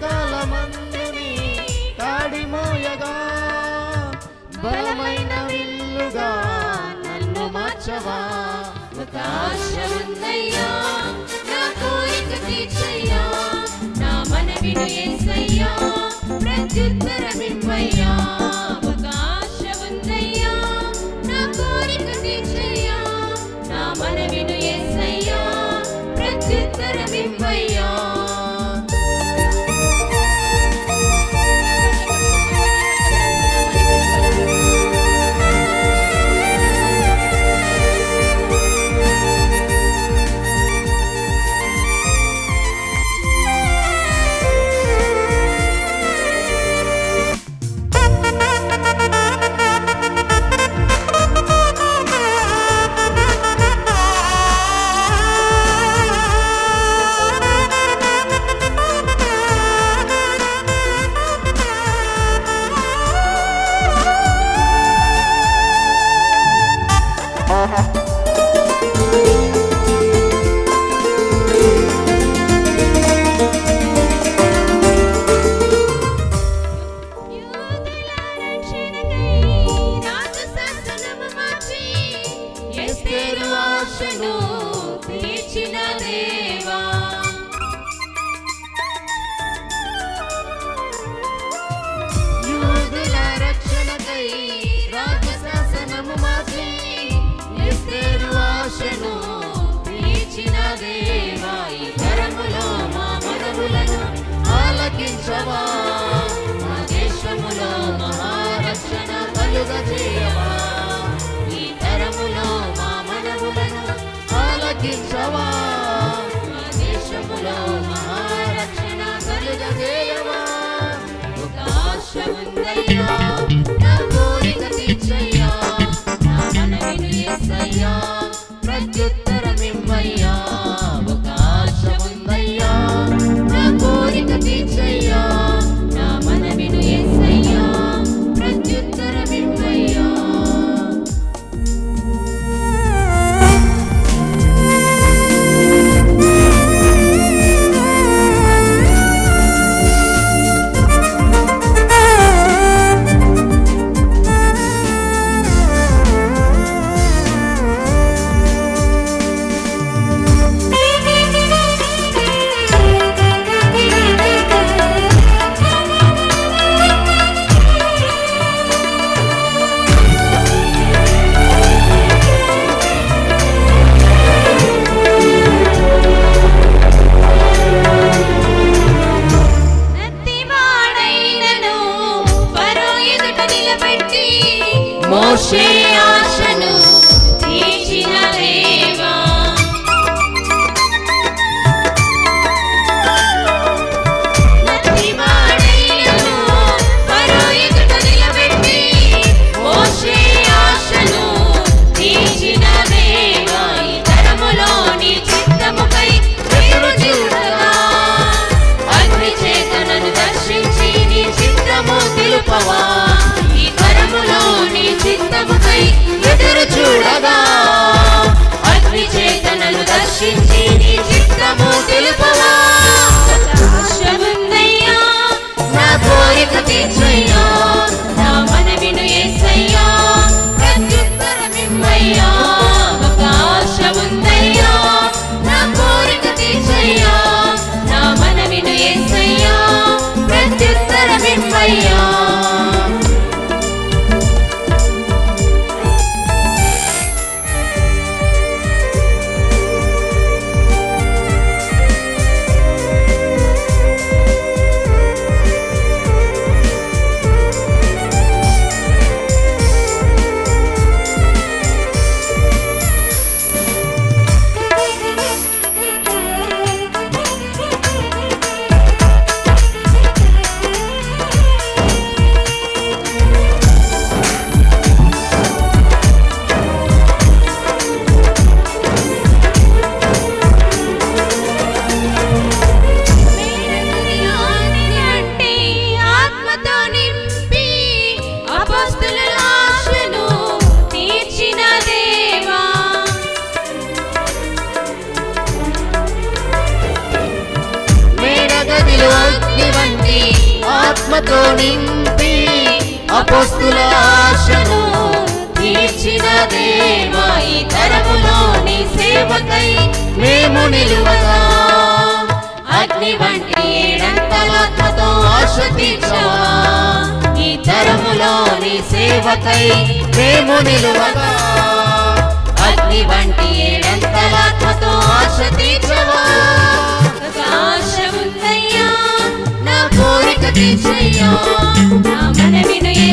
కాలమందుని కాడిమోయగా బలమైన విల్లుగా నన్ను మార్చవా? ఒక ఆశ ఉందయ్యా నా కోరిక తీర్చయ్యా నా మనవిను యేసయ్యా ప్రత్యుత్తరమివ్వయ్యా. You know. ఆత్మతో నింపి అపోస్తుల ఆశను తీర్చిన దేవా ఈ తరములోని సేవకై మేము నిలువగా. అగ్ని వంటి ఏడంతలాత్మతో ఆశ తీర్చవా ఈ తరములోని సేవకై మేము నిలువగా. అగ్ని వంటి ఏడంతలాత్మతో ఆశ తీర్చవా ఆశ ఉందయ్యా కోరిక తీర్చయ్యా నా మనవిను యేసయ్యా